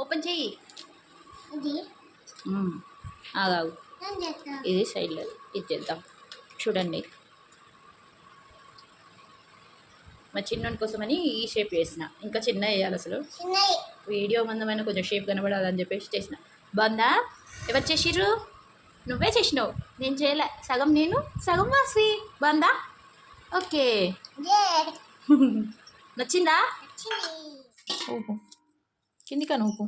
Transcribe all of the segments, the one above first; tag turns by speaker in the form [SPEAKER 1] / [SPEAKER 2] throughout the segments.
[SPEAKER 1] Open చెయ్యి.
[SPEAKER 2] చేస్తా
[SPEAKER 1] ఇది సైడ్లో ఇది చేద్దాం. చూడండి. మా చిన్నోని కోసమని ఈ షేప్ చేసిన ఇంకా చిన్న వేయాలి అసలు. వీడియో మందమైన కొంచెం షేప్ కనబడాలని చెప్పేసి చేసిన. బాగుందా? ఎవరు చేసిర్రు? నువ్వే చేసినావు. నేను చేయలే. సగం నేను సగం వాసి. బాగుందా? ఓకే. నచ్చిందా?
[SPEAKER 2] చిన్ని
[SPEAKER 1] కిందికా ఊపు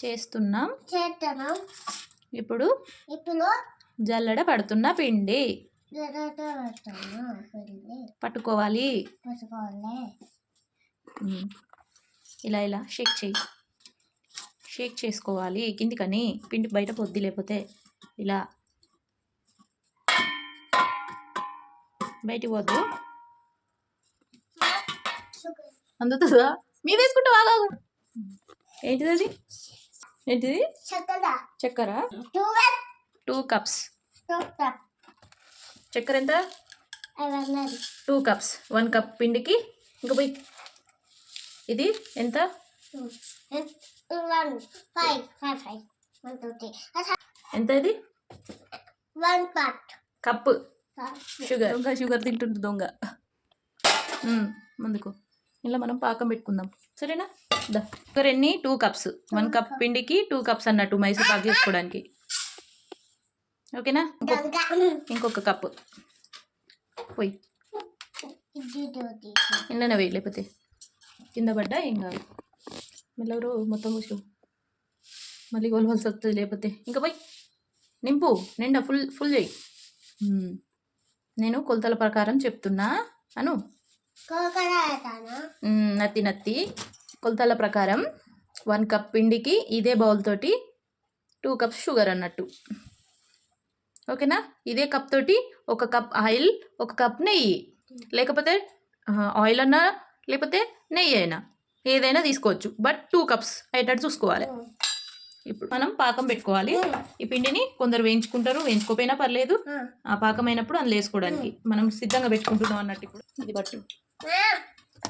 [SPEAKER 1] చేస్తున్నాం.
[SPEAKER 2] చేస్తాను
[SPEAKER 1] ఇప్పుడు
[SPEAKER 2] ఇప్పుడు
[SPEAKER 1] జల్లెడ పడుతున్న పిండి. పట్టుకోవాలి. ఇలా ఇలా షేక్ చేయి. షేక్ చేసుకోవాలి. కిందికని పిండి బయట పొద్దు లేకపోతే ఇలా బయటికి పోద్దు.
[SPEAKER 2] షుగర్
[SPEAKER 1] అందుతుందా? మీ వేసుకుంటే బాగా ఏంటిది అది ఏంటిది?
[SPEAKER 2] చక్కర?
[SPEAKER 1] Two cups. చక్కెర ఎంత? Two cups. వన్ కప్ పిండికి. ఇంకా పోయి. ఇది ఎంత? ఎంత? ఇది?
[SPEAKER 2] One part.
[SPEAKER 1] కప్పు. షుగర్. దొంగ షుగర్ తింటుంది దొంగ. ముందుకు. ఇలా మనం పాకం పెట్టుకుందాం. సరేనా? దా. షుగర్ ఎన్ని టూ కప్స్ వన్ కప్ పిండికి టూ కప్స్ అన్నట్టు మైసూర్ పాక్ చేసుకోవడానికి. ఓకేనా? ఇంకొక- కప్ కప్పు పోయి.
[SPEAKER 2] ఇది ఇది
[SPEAKER 1] ఇంట్లోనే వేయి లేకపోతే. కింద పడ్డా ఏం కాదు. మెల్లవరు మొత్తం కూర్చో. మళ్ళీ కొలవలసి వస్తుంది లేకపోతే. ఇంకా పోయి. నింపు. నిండా ఫుల్ ఫుల్ చేయి. నేను కొలతల ప్రకారం చెప్తున్నా. అను. నత్తి నత్తి. కొలతల ప్రకారం వన్ కప్ పిండికి ఇదే బౌల్ తోటి టూ కప్స్ షుగర్ అన్నట్టు. ఓకేనా? ఇదే కప్ తోటి ఒక కప్ ఆయిల్ ఒక కప్ నెయ్యి. లేకపోతే ఆయిల్ అన్నా లేకపోతే నెయ్యి అయినా. ఏదైనా తీసుకోవచ్చు. బట్ టూ కప్స్ అయ్యేటట్టు చూసుకోవాలి. ఇప్పుడు మనం పాకం పెట్టుకోవాలి. ఈ పిండిని కొందరు వేయించుకుంటారు. వేయించుకోపోయినా పర్లేదు. ఆ పాకం అయినప్పుడు అందులో వేసుకోవడానికి. మనం సిద్ధంగా పెట్టుకుంటున్నాం అన్నట్టు ఇప్పుడు. ఇది పట్టు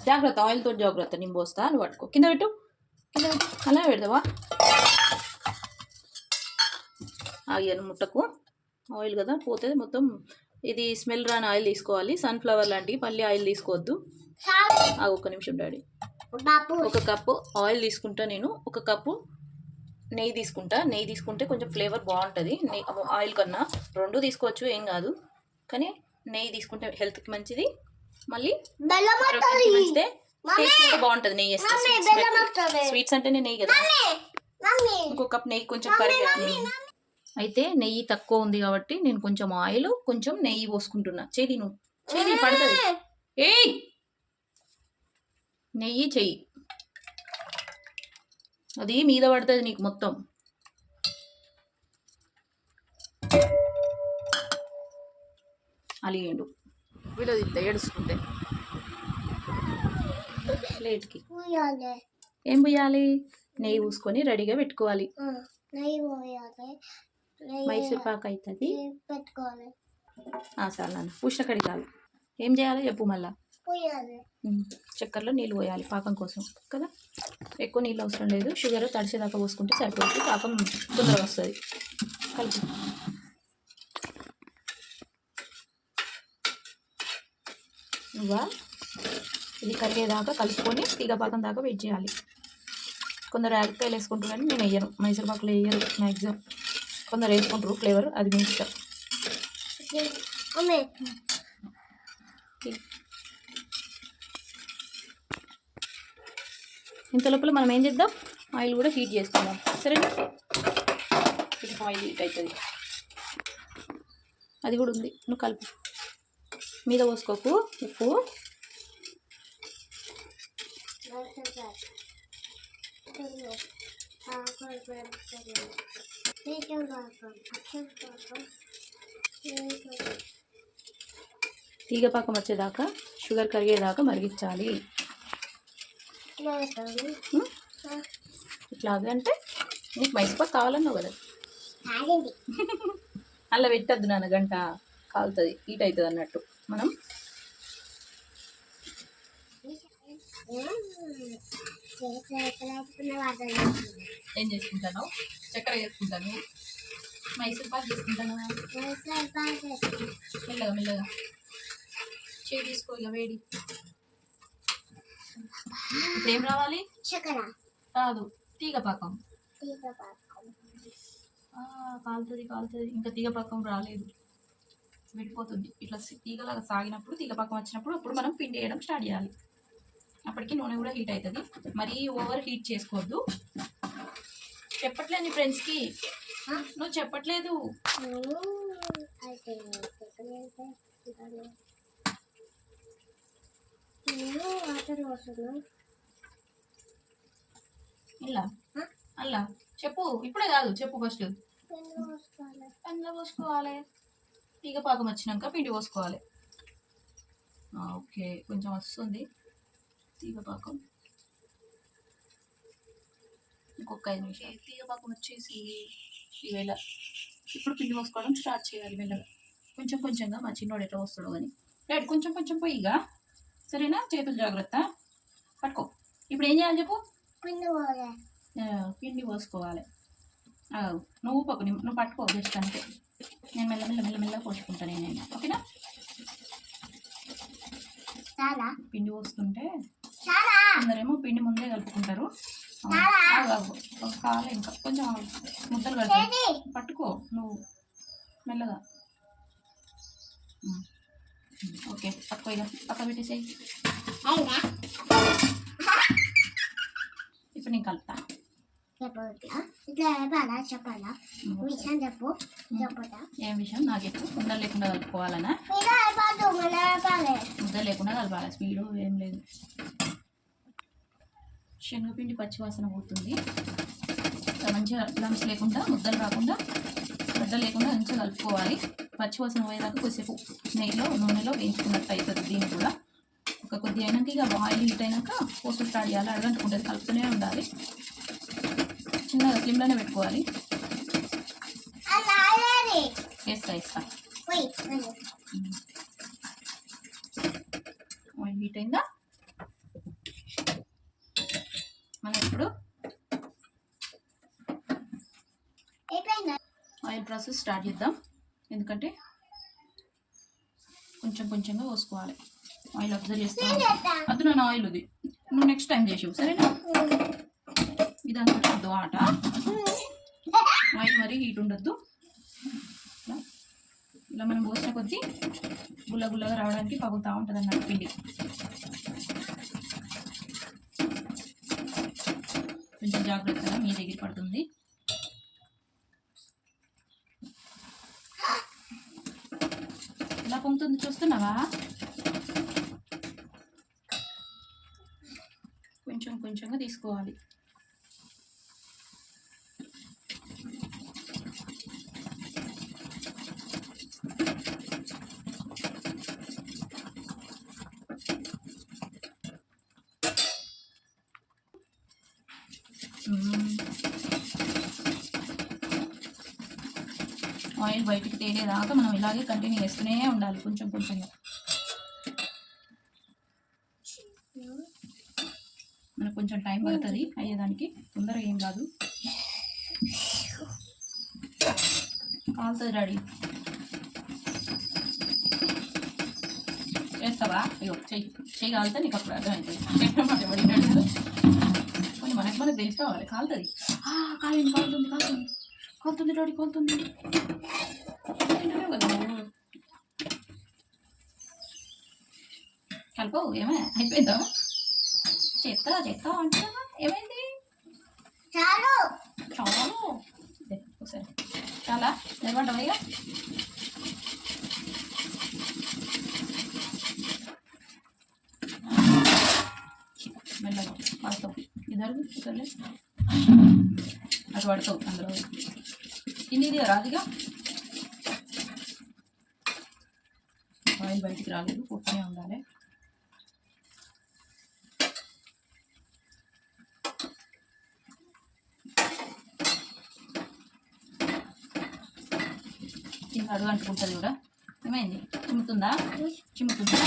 [SPEAKER 1] జాగ్రత్త ఆయిల్ తోటి జాగ్రత్త నేను పోస్తా నువ్వు పట్టుకో. కింద పెట్టు కింద పెట్టు. అలా పెడదావా ఆగియాను ముట్టకు. ఆయిల్ కదా పోతే మొత్తం ఇది స్మెల్ రాని ఆయిల్ తీసుకోవాలి. సన్ఫ్లవర్ లాంటివి పల్లి ఆయిల్ తీసుకోవద్దు. ఆ ఒక్క నిమిషం డాడీ. ఒక కప్పు ఆయిల్ తీసుకుంటా నేను. ఒక కప్పు నెయ్యి తీసుకుంటా. నెయ్యి తీసుకుంటే కొంచెం ఫ్లేవర్ బాగుంటుంది. నెయ్యి ఆయిల్ కన్నా. రెండు తీసుకోవచ్చు ఏం కాదు. కానీ నెయ్యి తీసుకుంటే హెల్త్కి మంచిది. మళ్ళీ మంచిదే టేస్ట్ కూడా బాగుంటుంది నెయ్యి వేస్తే స్వీట్స్ అంటేనే నెయ్యి కదా.
[SPEAKER 2] మమ్మీ
[SPEAKER 1] ఇంకో కప్ నెయ్యి కొంచెం కరిగి అయితే నెయ్యి తక్కువ ఉంది కాబట్టి నేను కొంచెం ఆయిల్ కొంచెం నెయ్యి పోసుకుంటున్నా. చేది నువ్వు చేది పడుతుంది. ఏయ్! నెయ్యి చెయ్యి అది మీద పడుతుంది నీకు మొత్తం. అలిగిండు. వీళ్ళు తింటే ఏడుస్తుంటే. ప్లేట్కి. ఏం పోయాలి నెయ్యి పూసుకొని రెడీగా పెట్టుకోవాలి. మైసూర్ పాక్ అవుతుంది
[SPEAKER 2] పెట్టుకోవాలి.
[SPEAKER 1] సార్ నాన్న. పూసిన కడి చాలు. ఏం చేయాలో చెప్పు మళ్ళా. చక్కెరలో నీళ్ళు పోయాలి పాకం కోసం కదా? ఎక్కువ నీళ్ళు అవసరం లేదు. షుగర్ తడిసేదాకా పోసుకుంటే సరిపోతుంది. పాకం తొందరగా వస్తుంది. కలిపి. నువ్వా? ఇది కరిగేదాకా కలుపుకొని తీగ పాకం దాకా వెయిట్ చేయాలి. కొందరు యాలక్కాయలు వేసుకుంటారు కానీ నేను వేయను. మైసూర్ పాకులు వేయరు మ్యాక్సిమం కొందరు వేసుకుంటారు ఫ్లేవర్ అది మీ ఇష్టం. ఇంత లోపల మనం ఏం చేద్దాం? ఆయిల్ కూడా హీట్ చేసుకుందాం. సరేనా? ఇది ఆయిల్ హీట్ అవుతుంది. అది కూడా ఉంది. నువ్వు కలుపు. మీద పోసుకోకు ఉప్పు. తీగ పాకం వచ్చేదాకా షుగర్ కరిగేదాకా మరిగించాలి? ఇట్లాగే అంటే నీకు మైసూర్ కావాలన్నావు కదా. అలా పెట్టద్దు నాన్న గంట కాలుతుంది హీట్ అవుతుంది అన్నట్టు మనం ఏం చేసుకుంటాను? చక్కెర చేసుకుంటాను. మైసూర్ పాక్ చేసుకుంటాను. మెల్లగా మెల్లగా. చేయి తీసుకో ఇక వేడి. ఇప్పుడు ఏం రావాలి?
[SPEAKER 2] చక్కెర.
[SPEAKER 1] కాదు తీగ పాకం.
[SPEAKER 2] తీగ పాకం.
[SPEAKER 1] ఆ, కాలుతుంది కాలుతుంది ఇంకా తీగ పాకం రాలేదు. విడిపోతుంది. ఇట్లా తీగలాగా సాగినప్పుడు తీగ పాకం వచ్చినప్పుడు అప్పుడు మనం పిండి వేయడం స్టార్ట్ చేయాలి. అప్పటికి నూనె కూడా హీట్ అవుతుంది మరీ ఓవర్ హీట్ చేసుకోవద్దు. చెప్పట్లేదు నీ ఫ్రెండ్స్కి నువ్వు చెప్పట్లేదు. ఇలా అలా చెప్పు. ఇప్పుడే కాదు. చెప్పు ఫస్ట్ అందులో పోసుకోవాలి. తీగ పాకం వచ్చినాక పిండి పోసుకోవాలి. ఓకే కొంచెం వస్తుంది తీగ పాకం. ఇంకొక ఐదు నిమిషాలు. తీగ పాకం వచ్చేసి ఈవేళ ఇప్పుడు పిండి పోసుకోవడం స్టార్ట్ చేయాలి మెల్లగా. కొంచెం కొంచెంగా మా చిన్నోడు ఎట్లా వస్తాడో కానీ డాడీ కొంచెం కొంచెం పోయిగా సరేనా? చేతులు జాగ్రత్త. పట్టుకో. ఇప్పుడు ఏం చేయాలి చెప్పు? పిండి పోసుకోవాలి. నువ్వు పక్క నువ్వు పట్టుకో జస్ట్ అంతే. నేను మెల్ల మెల్ల మెల్ల మెల్ల పోసుకుంటాను నేను. ఓకేనా?
[SPEAKER 2] చాలా.
[SPEAKER 1] పిండి పోసుకుంటే
[SPEAKER 2] చాలా.
[SPEAKER 1] కొందరేమో పిండి ముందే కలుపుకుంటారు. కాలే ఇంకా కొంచెం. ముద్దలు
[SPEAKER 2] ఏది?
[SPEAKER 1] పట్టుకో. నువ్వు మెల్లగా. ఓకే. పట్టుకో ఇక. పక్క పెట్టేసేయి. ఇప్పుడు నేను కలుపుతా.
[SPEAKER 2] ఇట్లా చెప్పాలా చెప్పాలా?
[SPEAKER 1] ఉమ్,
[SPEAKER 2] విషయం చెప్పు
[SPEAKER 1] ఏం విషయం? నాకు చెప్పు ముద్దలు లేకుండా కలుపుకోవాలనా? ముద్ద లేకుండా కలపాలి. స్పీడు ఏం లేదు. శనగపిండి పచ్చివాసన పోతుంది. మంచిగా లంప్స్ లేకుండా ముద్దలు రాకుండా ముద్ద లేకుండా మంచిగా కలుపుకోవాలి. పచ్చివాసన పోయేదాకా కొద్దిసేపు నెయ్యిలో నూనెలో వేయించుకున్నట్టు అవుతుంది దీన్ని కూడా. ఒక కొద్ది అయినాక ఇక ఆయిల్ హీట్ అయినాక పోసు స్టార్ట్ చేయాలి. అడగంటుకుంటుంది కలుపుతూనే ఉండాలి. చిన్నగా స్లిమ్లోనే పెట్టుకోవాలి. వేస్తా వేస్తా హీట్ అయిందా? మనం ఇప్పుడు ఆయిల్ ప్రాసెస్ స్టార్ట్ చేద్దాం. ఎందుకంటే కొంచెం కొంచెంగా పోసుకోవాలి. ఆయిల్ అబ్జర్వ్ చేస్తాను.
[SPEAKER 2] చేస్తా.
[SPEAKER 1] అది నేను ఆయిల్ ఉంది. నువ్వు నెక్స్ట్ టైం చేసావు సరేనా? ఇది అనుకుంటుంది ఆట ఆయిల్ మరి హీట్ ఉండొద్దు. ఇలా మనం పోసిన కొద్దీ గుల్ల గుల్లగా రావడానికి పగులుతూ ఉంటుంది అన్నట్టు పిండి. కొంచెం జాగ్రత్తగా మీ దగ్గర పడుతుంది. ఇలా పొంగుతుంది చూస్తున్నావా? కొంచెం కొంచెంగా తీసుకోవాలి. ఆయిల్ బయటికి తేలేదాకా మనం ఇలాగే కంటిన్యూ చేస్తూనే ఉండాలి కొంచెం కొంచెంగా. మనకు కొంచెం టైం పడుతుంది అయ్యేదానికి తొందరగా ఏం కాదు. కాలుతుంది రెడీ చేస్తావా? అయ్యో చెయ్యి చెయ్యి కాలితే నీకు అప్పుడు అర్థమవుతుంది చెప్పిన మాట పడినాడు కొన్ని మనకు మనకు తెలిసి కాలుతుంది. ఆ, కాలుతుంది కాలుతుంది. కాలుతుంది డాడీ కాలుతుంది తింటున్నావు కదా నువ్వు. కలపవు ఏమే అయిపోయిందా? చేస్తా చేస్తా అంటున్నా ఏమైంది?
[SPEAKER 2] చాలు.
[SPEAKER 1] చాలు. ఒకసారి. చాలా నిలబడ్డావా ఇక? మెల్లగా పడతావు. ఇద్దరు ఇద్దరులే అటు పడతావు అందులో ఇన్ని రాదుగా. ఆయిల్ బయటికి రాలేదు పొట్టునే ఉండాలి. అడుగు అంటుకుంటుంది కూడా ఏమైంది? చిమ్ముతుందా? చిమ్ముతుందా?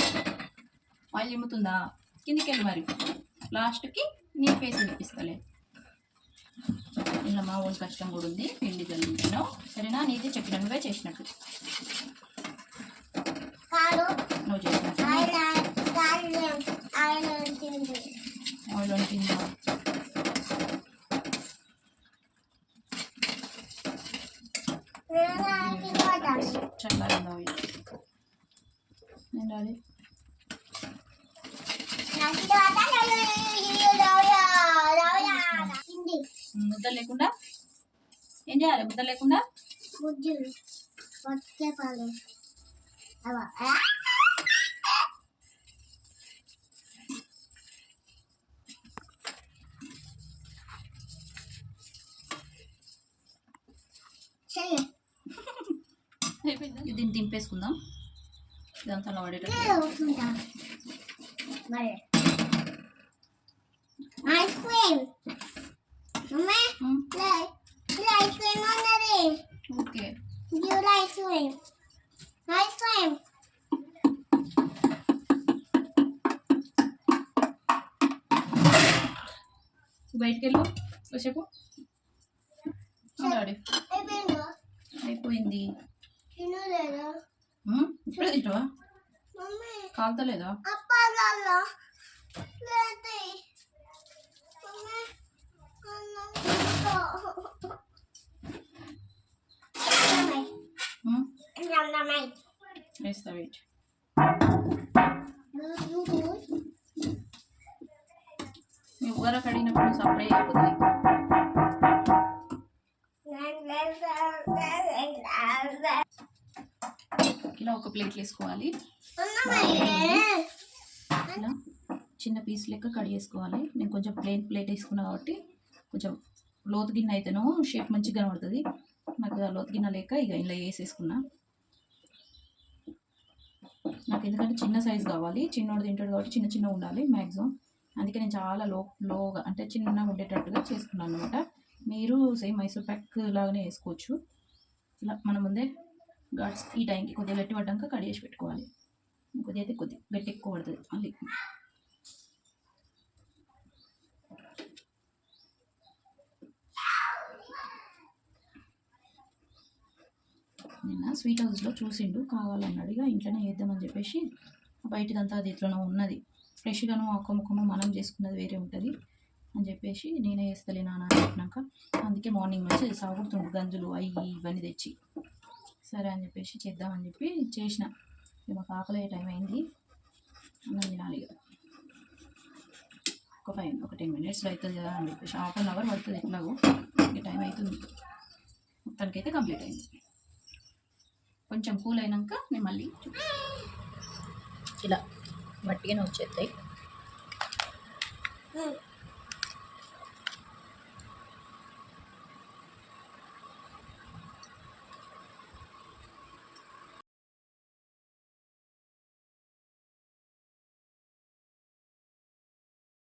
[SPEAKER 1] ఆయిల్ చిమ్ముతుందా? కిందికి వెళ్ళి మరి. లాస్ట్కి నీ ఫేస్ చూపిస్తలే ఇలా మా ఊరి కష్టం కూడా ఉంది. పిండి జల్లించాను. సరేనా? నీది చెప్పిన నువ్వే చేసినట్టు. నువ్వు చేసినట్టు. ఆయిల్ వంటిందా
[SPEAKER 2] నేను నాకు
[SPEAKER 1] చల్లారిందా ఆయిల్ నేను
[SPEAKER 2] తిండి
[SPEAKER 1] ముద్ద లేకుండా ఏం చేయాలి ముద్ద లేకుండా
[SPEAKER 2] ముద్దు
[SPEAKER 1] దీన్ని దింపేసుకుందాం. ఇదంతా
[SPEAKER 2] వస్తుంటా మరి. Ice cream. Ice cream
[SPEAKER 1] okay. బయటికి వెళ్ళు కాసేపు
[SPEAKER 2] అయిపోయిందా.
[SPEAKER 1] ఇప్పుడే తింటావా? కాలుతలేదా. వేస్తా వెయిట్. మీ ఊర కడిగినప్పుడు సప్లై అయిపోతుంది ఇలా ఒక ప్లేట్ వేసుకోవాలి. ఇలా చిన్న పీస్ లెక్క కడిగేసుకోవాలి నేను కొంచెం ప్లేన్ ప్లేట్ వేసుకున్నా కాబట్టి కొంచెం లోతు గిన్నె అయితేనో షేప్ మంచిగా కనబడుతుంది. నాకు లోతు గిన్నె లేక ఇక ఇలా వేసేసుకున్నా. నాకు ఎందుకంటే చిన్న సైజు కావాలి. చిన్నోడు తింటాడు కాబట్టి చిన్న చిన్న ఉండాలి మ్యాక్సిమం అందుకే నేను చాలా లో లోగా అంటే చిన్నగా ఉండేటట్టుగా చేసుకున్నాను అనమాట మీరు సేమ్ మైసూర్ ప్యాక్ లాగానే వేసుకోవచ్చు. ఇలా మన ముందే గాడ్స్ ఈ టైంకి కొద్దిగా గట్టి పడ్డాక కడిగేసి పెట్టుకోవాలి. కొద్దిగా అయితే కొద్ది గట్టి ఎక్కువ పడుతుంది. మళ్ళీ నిన్న స్వీట్ హౌస్లో చూసిండు కావాలన్నాడు. ఇక ఇంట్లోనే వేద్దామని చెప్పేసి బయటదంతా అది ఇట్లా ఉన్నది. ఫ్రెష్గాను ఒక్క ముక్కము మనం చేసుకున్నది వేరే ఉంటుంది అని చెప్పేసి నేనే వేస్తలేనా నాన్న అని చెప్పినాక అందుకే మార్నింగ్ నుంచి సాగుతుండు గంజులు అవి ఇవన్నీ తెచ్చి. సరే అని చెప్పేసి చేద్దామని చెప్పి చేసిన. ఇక మాకు ఆకలి టైం అయింది. అన్నం తినాలి కదా ఒక ఫైవ్ ఒక టెన్ మినిట్స్లో అవుతుంది కదా అని చెప్పేసి హాఫ్ అన్ అవర్ పడుతుంది ఎట్లాగో. ఇక టైం అవుతుంది మొత్తానికైతే కంప్లీట్ అయింది. కొంచెం కూల్ అయినాక నేను మళ్ళీ ఇలా మట్టిగానే వచ్చేస్తాయి